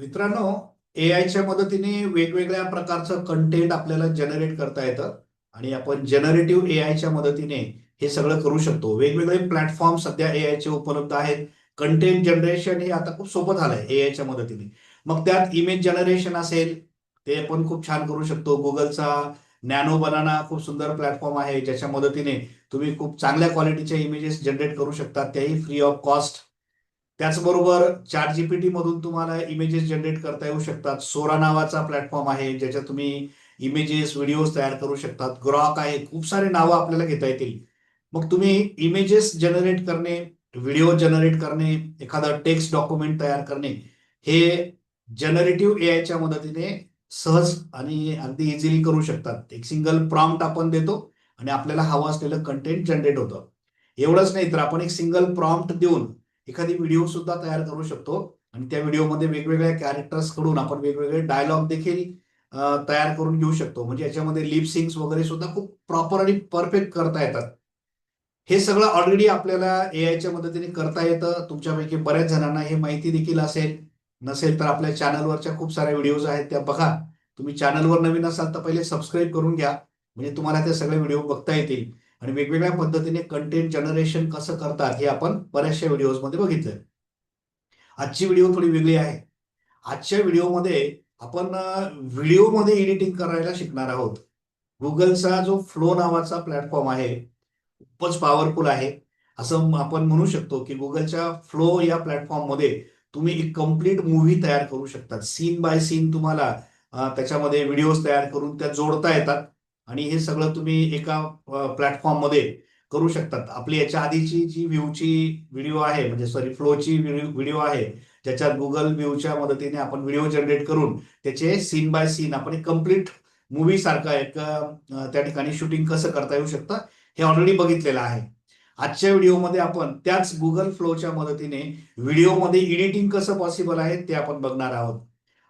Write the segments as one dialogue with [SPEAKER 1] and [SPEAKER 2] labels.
[SPEAKER 1] मित्रांनो ए आयच्या मदतीने वेगवेगळ्या प्रकारचं कंटेंट आपल्याला जनरेट करता येतं आणि आपण जनरेटिव्ह ए आयच्या मदतीने हे सगळं करू शकतो. वेगवेगळे प्लॅटफॉर्म सध्या ए आयचे उपलब्ध आहेत. कंटेंट जनरेशन हे आता खूप सोपं झालंय ए आयच्या मदतीने. मग त्यात इमेज जनरेशन असेल ते आपण खूप छान करू शकतो. गुगलचा नॅनो बनाना खूप सुंदर प्लॅटफॉर्म आहे ज्याच्या मदतीने तुम्ही खूप चांगल्या क्वालिटीच्या इमेजेस जनरेट करू शकता. त्याही फ्री ऑफ कॉस्ट त्याचबरोबर चार जीपीटी मधून तुम्हाला इमेजेस जनरेट करता येऊ शकतात. सोरा नावाचा प्लॅटफॉर्म आहे ज्याच्यात तुम्ही इमेजेस व्हिडिओज तयार करू शकतात. ग्रॉक आहे खूप सारे नावं आपल्याला घेता येतील. मग तुम्ही इमेजेस जनरेट करणे व्हिडिओ जनरेट करणे एखादा टेक्स्ट डॉक्युमेंट तयार करणे हे जनरेटिव्ह ए आयच्या मदतीने सहज आणि अगदी इझिली करू शकतात. एक सिंगल प्रॉम्प्ट आपण देतो आणि आपल्याला हवं असलेलं कंटेंट जनरेट होतं. एवढंच नाही तर आपण एक सिंगल प्रॉम्प्ट देऊन एखादी व्हिडिओ सुद्धा तयार करू शकतो. आणि त्या व्हिडिओमध्ये वेगवेगळ्या कॅरेक्टर्सकडून आपण वेगवेगळे डायलॉग देखील तयार करून घेऊ शकतो. म्हणजे याच्यामध्ये लिप सिंग्स वगैरे सुद्धा खूप प्रॉपर आणि परफेक्ट करता येतात. हे सगळं ऑलरेडी आपल्याला ए आयच्या मदतीने करता येतं. तुमच्यापैकी बऱ्याच जणांना हे माहिती देखील असेल. नसेल तर आपल्या चॅनलवरच्या खूप साऱ्या व्हिडिओज आहेत त्या बघा. तुम्ही चॅनलवर नवीन असाल तर पहिले सबस्क्राईब करून घ्या. म्हणजे तुम्हाला ते सगळे व्हिडिओ बघता येतील. आणि वेगवेगळ्या पद्धतीने कंटेंट जनरेशन कसं करतात हे आपण बऱ्याचशा व्हिडिओजमध्ये बघितलंय. आजची व्हिडिओ थोडी वेगळी आहे. आजच्या व्हिडिओमध्ये आपण व्हिडिओमध्ये एडिटिंग करायला शिकणार आहोत. गुगलचा जो फ्लो नावाचा प्लॅटफॉर्म आहे खूपच पॉवरफुल आहे. असं आपण म्हणू शकतो की गुगलच्या फ्लो या प्लॅटफॉर्ममध्ये तुम्ही एक कंप्लीट मूव्ही तयार करू शकतात. सीन बाय सीन तुम्हाला त्याच्यामध्ये व्हिडिओज तयार करून त्या जोडता येतात. आणि हे सगळं तुम्ही एका प्लॅटफॉर्ममध्ये करू शकतात. आपली याच्या आधीची जी व्ह्यूची व्हिडिओ आहे म्हणजे सॉरी फ्लोची व्हिडिओ आहे ज्याच्यात गुगल व्ह्यूच्या मदतीने आपण व्हिडिओ जनरेट करून त्याचे सीन बाय सीन आपण एक कंप्लीट मूवी सारखं एक त्या ठिकाणी शूटिंग कसं करता येऊ शकतं हे ऑलरेडी बघितलेलं आहे. आजच्या व्हिडिओमध्ये आपण त्याच गुगल फ्लोच्या मदतीने व्हिडिओमध्ये एडिटिंग कसं पॉसिबल आहे ते आपण बघणार आहोत.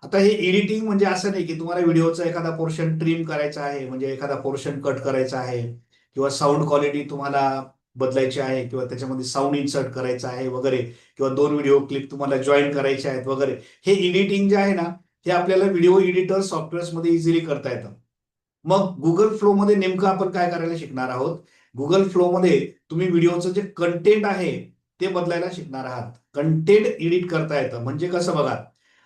[SPEAKER 1] आता हे एडिटिंग म्हणजे असं नाही की तुम्हाला व्हिडिओचा एखादा पोर्शन ट्रिम करायचा आहे म्हणजे एखादा पोर्शन कट करायचा आहे किंवा साऊंड क्वालिटी तुम्हाला बदलायची आहे किंवा त्याच्यामध्ये साऊंड इन्सर्ट करायचं आहे वगैरे किंवा दोन व्हिडिओ क्लिप तुम्हाला जॉईन करायचे आहेत वगैरे. हे एडिटिंग जे आहे ना हे आपल्याला व्हिडिओ एडिटर सॉफ्टवेअर्समध्ये इझिली करता येतं. मग गुगल फ्लोमध्ये नेमकं आपण काय करायला शिकणार आहोत? गुगल फ्लोमध्ये तुम्ही व्हिडिओचं जे कंटेंट आहे ते बदलायला शिकणार आहात. कंटेंट एडिट करता येतं. म्हणजे कसं बघा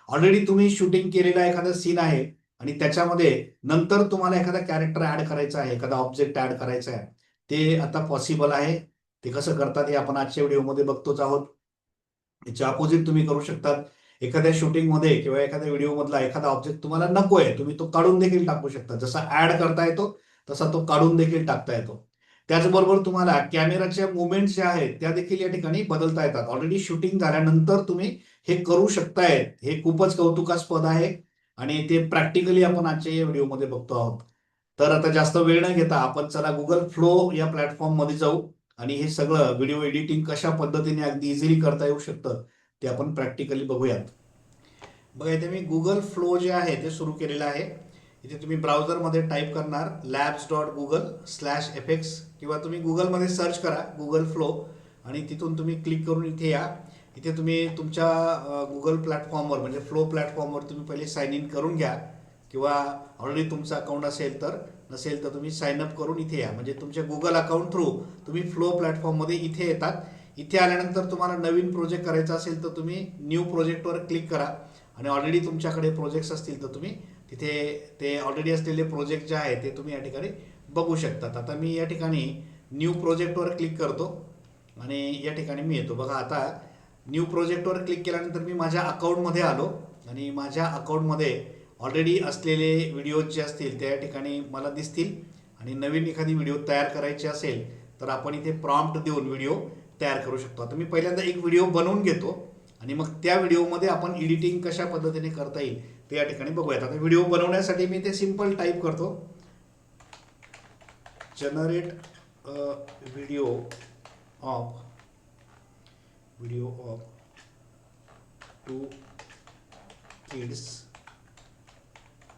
[SPEAKER 1] ऑलरेडी तुम्ही शूटिंग केलेला एखादा सीन आहे आणि त्याच्यामध्ये नंतर तुम्हाला एखादा कॅरेक्टर ऍड करायचा आहे एखादा ऑब्जेक्ट ऍड करायचा आहे ते आता पॉसिबल आहे. ते कसं करतात हे आपण आजच्या व्हिडिओमध्ये बघतोच आहोत. याच्या अपोजिट तुम्ही करू शकतात. एखाद्या शूटिंगमध्ये किंवा एखाद्या व्हिडिओमधला एखादा ऑब्जेक्ट तुम्हाला नको आहे तुम्ही तो काढून देखील टाकू शकता. जसा ऍड करता येतो तसा तो काढून देखील टाकता येतो. त्याचबरोबर तुम्हाला कॅमेराच्या मुवमेंट्स ज्या आहेत त्या देखील या ठिकाणी बदलता येतात. ऑलरेडी शूटिंग झाल्यानंतर तुम्ही हे करू शकतायत. हे खूपच कौतुकास्पद आहे आणि ते प्रॅक्टिकली आपण आजच्या या व्हिडिओमध्ये बघतो आहोत. तर आता जास्त वेळ न घेता आपण चला गुगल फ्लो या प्लॅटफॉर्ममध्ये जाऊ आणि हे सगळं व्हिडिओ एडिटिंग कशा पद्धतीने अगदी इझिली करता येऊ शकतं ते आपण प्रॅक्टिकली बघूयात. बघा इथे मी गुगल फ्लो जे आहे ते सुरू केलेलं आहे. इथे तुम्ही ब्राउझरमध्ये टाईप करणार labs dot Google slash F X किंवा तुम्ही गुगलमध्ये सर्च करा गुगल फ्लो आणि तिथून तुम्ही क्लिक करून इथे या. इथे तुम्ही तुमच्या गुगल प्लॅटफॉर्मवर म्हणजे फ्लो प्लॅटफॉर्मवर तुम्ही पहिले साईन इन करून घ्या. किंवा ऑलरेडी तुमचं अकाउंट असेल तर नसेल तर तुम्ही साईन अप करून इथे या. म्हणजे तुमच्या गुगल अकाउंट थ्रू तुम्ही फ्लो प्लॅटफॉर्ममध्ये इथे येतात. इथे आल्यानंतर तुम्हाला नवीन प्रोजेक्ट करायचा असेल तर तुम्ही न्यू प्रोजेक्टवर क्लिक करा. आणि ऑलरेडी तुमच्याकडे प्रोजेक्ट्स असतील तर तुम्ही तिथे ते ऑलरेडी असलेले प्रोजेक्ट जे आहे ते तुम्ही या ठिकाणी बघू शकतात. आता मी या ठिकाणी न्यू प्रोजेक्टवर क्लिक करतो. आणि या ठिकाणी मी येतो. बघा आता न्यू प्रोजेक्टवर क्लिक केल्यानंतर मी माझ्या अकाउंटमध्ये आलो. आणि माझ्या अकाउंटमध्ये ऑलरेडी असलेले व्हिडिओज जे असतील त्या ठिकाणी मला दिसतील. आणि नवीन एखादी व्हिडिओ तयार करायची असेल तर आपण इथे प्रॉम्प्ट देऊन व्हिडिओ तयार करू शकतो. आता मी पहिल्यांदा एक व्हिडिओ बनवून घेतो. आणि मग त्या व्हिडिओमध्ये आपण एडिटिंग कशा पद्धतीने करता येईल ते या ठिकाणी बघूयात. आता व्हिडिओ बनवण्यासाठी मी ते सिंपल टाईप करतो. Generate video of video of two kids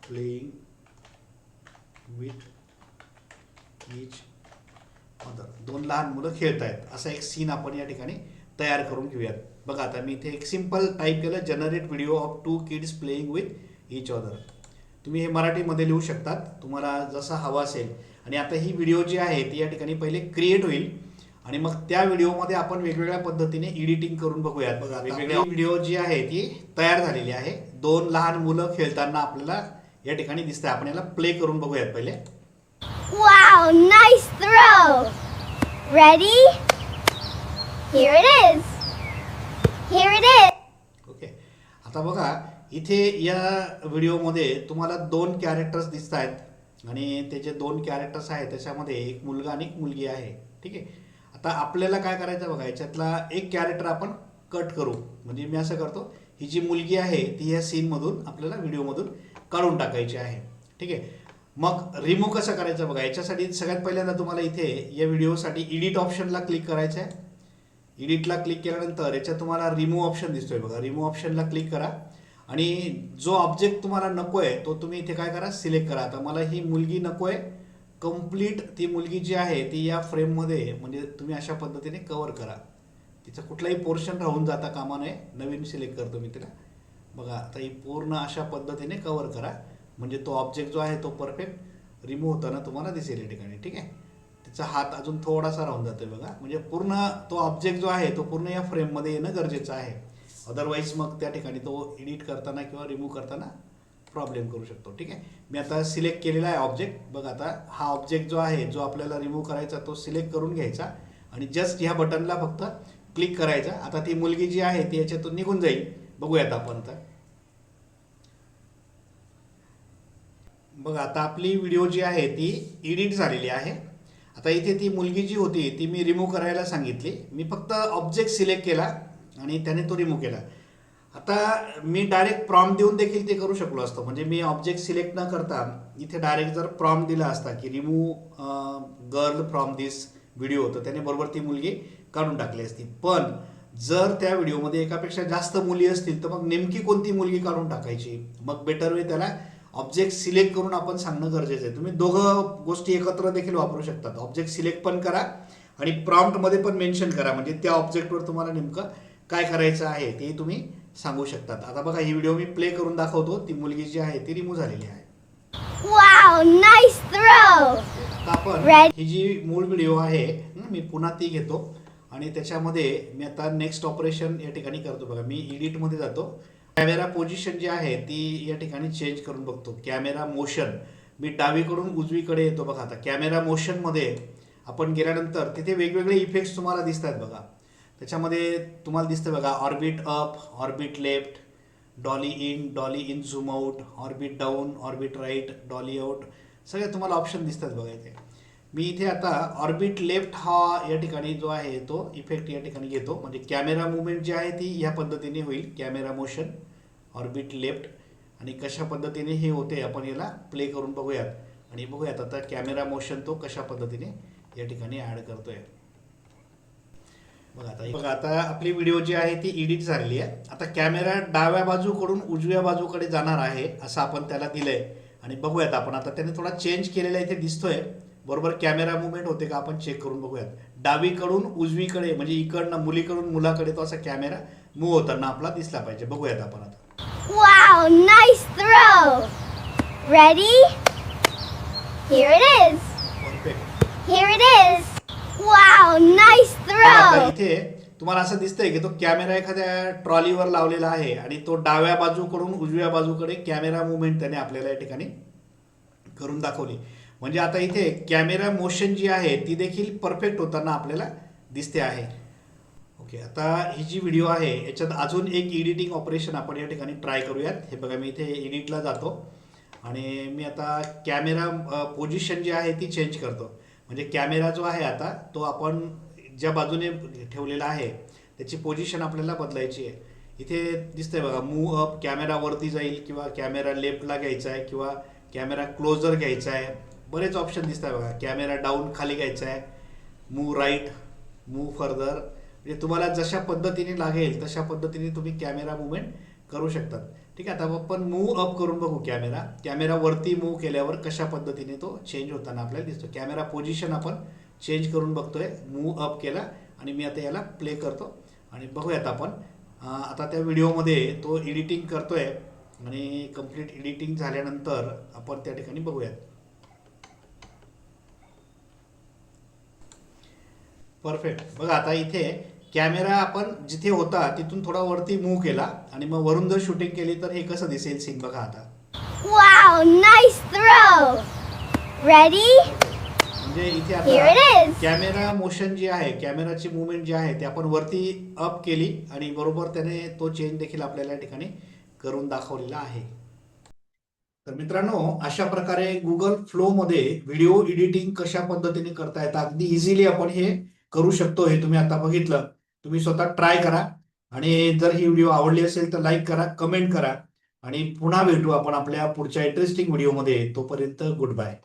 [SPEAKER 1] playing with each other. दोन लहान मुलं खेळत आहेत असा एक सीन आपण या ठिकाणी तयार करून घेऊयात. बघा आता मी इथे एक सिंपल टाईप केलं. Generate video of two kids playing with each other तुम्ही हे मराठीमध्ये लिहू शकतात. तुम्हाला जसा हवा असेल. आणि आता ही व्हिडिओ जी आहे ती या ठिकाणी पहिले क्रिएट होईल. आणि मग त्या व्हिडिओमध्ये आपण वेगवेगळ्या पद्धतीने एडिटिंग करून बघूयात बघा वेगवेगळी व्हिडिओ जी आहे ती तयार झालेली आहे दोन लहान मुलं खेळताना आपल्याला या ठिकाणी दिसतंय आपण याला प्ले करून बघूयात पहिले
[SPEAKER 2] Wow, nice throw! Ready? Here it is. Here it is.
[SPEAKER 1] Okay आता बघा इथे या व्हिडिओमध्ये तुम्हाला दोन कॅरेक्टर्स दिसत आहेत आणि ते जे दोन कॅरेक्टर्स आहेत त्याच्यामध्ये एक मुलगा आणि एक मुलगी आहे ठीक आहे आता आपल्याला काय करायचं बघा याच्यातला एक कॅरेक्टर आपण कट करू. म्हणजे मी असं करतो ही जी मुलगी आहे ती या सीनमधून आपल्याला व्हिडिओमधून काढून टाकायची आहे. ठीक आहे? मग रिमूव्ह कसं करायचं बघा याच्यासाठी सगळ्यात पहिल्यांदा तुम्हाला इथे या व्हिडिओसाठी एडिट ऑप्शनला क्लिक करायचं आहे. एडिटला क्लिक केल्यानंतर याच्यात तुम्हाला रिमूव्ह ऑप्शन दिसतोय बघा. रिमूव्ह ऑप्शनला क्लिक करा. आणि जो ऑब्जेक्ट तुम्हाला नको आहे तो तुम्ही इथे काय करा सिलेक्ट करा. आता मला ही मुलगी नको आहे कंप्लीट ती मुलगी जी आहे ती या फ्रेममध्ये म्हणजे तुम्ही अशा पद्धतीने कवर करा. तिचं कुठलाही पोर्शन राहून जाता कामा नये. नवीन सिलेक्ट करतो मी तिला. बघा आता ही पूर्ण अशा पद्धतीने कवर करा. म्हणजे तो ऑब्जेक्ट जो आहे तो परफेक्ट रिमूव्ह होताना तुम्हाला दिसेल या ठिकाणी ठीक आहे? तिचा हात अजून थोडासा राहून जातोय बघा. म्हणजे पूर्ण तो ऑब्जेक्ट जो आहे तो पूर्ण या फ्रेममध्ये येणं गरजेचं आहे. अदरवाईज मग त्या ठिकाणी तो एडिट करताना किंवा रिमूव्ह करताना प्रॉब्लेम करू शकतो. ठीक आहे? मी आता सिलेक्ट केलेला आहे ऑब्जेक्ट बघ आता हा ऑब्जेक्ट जो आहे जो आपल्याला रिमूव्ह करायचा तो सिलेक्ट करून घ्यायचा आणि जस्ट ह्या बटनला फक्त क्लिक करायचा. आता ती मुलगी जी आहे ती याच्यातून निघून जाईल. बघूयात आपण तर. बघा आता आपली व्हिडिओ जी आहे ती एडिट झालेली आहे. आता इथे ती मुलगी जी होती ती मी रिमूव्ह करायला सांगितली. मी फक्त ऑब्जेक्ट सिलेक्ट केला आणि त्याने तो रिमूव्ह केला. आता मी डायरेक्ट प्रॉम देऊन देखील ते करू शकलो असतो. म्हणजे मी ऑब्जेक्ट सिलेक्ट न करता इथे डायरेक्ट जर प्रॉम दिला असता की remove girl from this video तर त्याने बरोबर ती मुलगी काढून टाकली असती. पण जर त्या व्हिडिओमध्ये एकापेक्षा जास्त मुली असतील तर मग नेमकी कोणती मुलगी काढून टाकायची? मग बेटर वे त्याला ऑब्जेक्ट सिलेक्ट करून आपण सांगणं गरजेचं आहे. तुम्ही दोघं गोष्टी एकत्र देखील वापरू शकतात. ऑब्जेक्ट सिलेक्ट पण करा आणि प्रॉम्प्टमध्ये पण मेन्शन करा. म्हणजे त्या ऑब्जेक्टवर तुम्हाला नेमकं काय करायचं आहे ते तुम्ही सांगू शकतात. आता बघा ही व्हिडिओ मी प्ले करून दाखवतो. ती मुलगी जी आहे ती रिमूव्ह झालेली आहे. आपण. ही जी मूळ व्हिडिओ आहे मी पुन्हा ती घेतो. आणि त्याच्यामध्ये मी आता नेक्स्ट ऑपरेशन या ठिकाणी करतो. बघा मी एडिटमध्ये जातो. कॅमेरा पोझिशन जी आहे ती या ठिकाणी चेंज करून बघतो. कॅमेरा मोशन मी डावीकडून उजवीकडे येतो. बघा आता कॅमेरा मोशनमध्ये आपण गेल्यानंतर तिथे वेगवेगळे इफेक्ट्स तुम्हाला दिसतात बघा. त्याच्यामध्ये तुम्हाला दिसतं बघा orbit up orbit left dolly in dolly in zoom out orbit down orbit right dolly out सगळे तुम्हाला ऑप्शन दिसतात बघा इथे. मी इथे आता ऑर्बिट लेफ्ट हा या ठिकाणी जो आहे तो इफेक्ट या ठिकाणी घेतो. म्हणजे कॅमेरा मुवमेंट जी आहे ती ह्या पद्धतीने होईल. कॅमेरा मोशन ऑर्बिट लेफ्ट आणि कशा पद्धतीने हे होते आपण याला प्ले करून बघूयात. आणि बघूयात आता कॅमेरा मोशन तो कशा पद्धतीने या ठिकाणी ॲड करतोय. बघा आता बघा आता आपली व्हिडिओ जी आहे ती एडिट झालेली आहे आता कॅमेरा डाव्या बाजूकडून उजव्या बाजूकडे जाणार आहे असं आपण त्याला दिलंय आणि बघूयात आपण आता त्याने थोडा चेंज केलेला इथे दिसतोय बरोबर कॅमेरा मुवमेंट होते का आपण चेक करून बघूयात डावीकडून उजवीकडे म्हणजे इकडनं मुलीकडून मुलाकडे तो असा कॅमेरा मूव्ह होताना आपला दिसला पाहिजे बघूयात आपण आता
[SPEAKER 2] Wow, nice throw! Ready? Here it is. Here it is. Wow, nice
[SPEAKER 1] आता
[SPEAKER 2] throw!
[SPEAKER 1] इथे तुम्हाला असं दिसतंय की तो कॅमेरा एखाद्या ट्रॉलीवर लावलेला आहे आणि तो डाव्या बाजूकडून उजव्या बाजूकडे कॅमेरा मुवमेंट त्याने आपल्याला या ठिकाणी करून दाखवली. म्हणजे आता इथे कॅमेरा मोशन जी आहे ती देखील परफेक्ट होताना आपल्याला दिसते आहे. ओके आता ही जी व्हिडिओ आहे याच्यात अजून एक एडिटिंग ऑपरेशन आपण या ठिकाणी ट्राय करूयात. हे बघा मी इथे एडिटला जातो आणि मी आता कॅमेरा पोझिशन जी आहे ती चेंज करतो. म्हणजे कॅमेरा जो आहे आता तो आपण ज्या बाजूने ठेवलेला आहे त्याची पोझिशन आपल्याला बदलायची आहे. इथे दिसतंय बघा मूव अप कॅमेरावरती जाईल किंवा कॅमेरा लेफ्टला घ्यायचा आहे किंवा कॅमेरा क्लोजर घ्यायचा आहे. बरेच ऑप्शन दिसत आहे बघा कॅमेरा डाऊन खाली घ्यायचा आहे मूव राईट मूव फर्दर म्हणजे तुम्हाला जशा पद्धतीने लागेल तशा पद्धतीने तुम्ही कॅमेरा मुवमेंट करू शकतात. ठीक आहे आता आपण मूव अप करून बघू कॅमेरा कॅमेरावरती मूव केल्यावर कशा पद्धतीने तो चेंज होताना आपल्याला दिसतो. कॅमेरा पोझिशन आपण चेंज करून बघतोय. मूव अप केला आणि मी आता याला प्ले करतो. आणि बघूयात आपण. आता त्या व्हिडिओमध्ये तो एडिटिंग करतोय आणि कंप्लीट एडिटिंग झाल्यानंतर आपण त्या ठिकाणी बघूयात. परफेक्ट बघा आता इथे कॅमेरा आपण जिथे होता तिथून थोडा वरती मूव्ह केला. आणि मग वरून जर शूटिंग केली तर हे कसं दिसेल सीन बघा आता.
[SPEAKER 2] Wow, nice throw. Ready?
[SPEAKER 1] म्हणजे इथे आता. कॅमेरा मोशन जी आहे कॅमेराची मुवमेंट जी आहे ते आपण वरती अप केली आणि बरोबर त्याने तो चेंज देखील आपल्याला या ठिकाणी करून दाखवलेला आहे. तर मित्रांनो अशा प्रकारे गुगल फ्लो मध्ये व्हिडिओ एडिटिंग कशा पद्धतीने करता येतं अगदी इझिली आपण हे करू शकतो हे तुम्ही आता बघितलं. तुम्ही स्वतः ट्राय करा आणि जर ही व्हिडिओ आवडली असेल तर लाईक करा कमेंट करा आणि पुन्हा भेटू आपण आपल्या पुढच्या इंटरेस्टिंग व्हिडिओमध्ये तोपर्यंत गुड बाय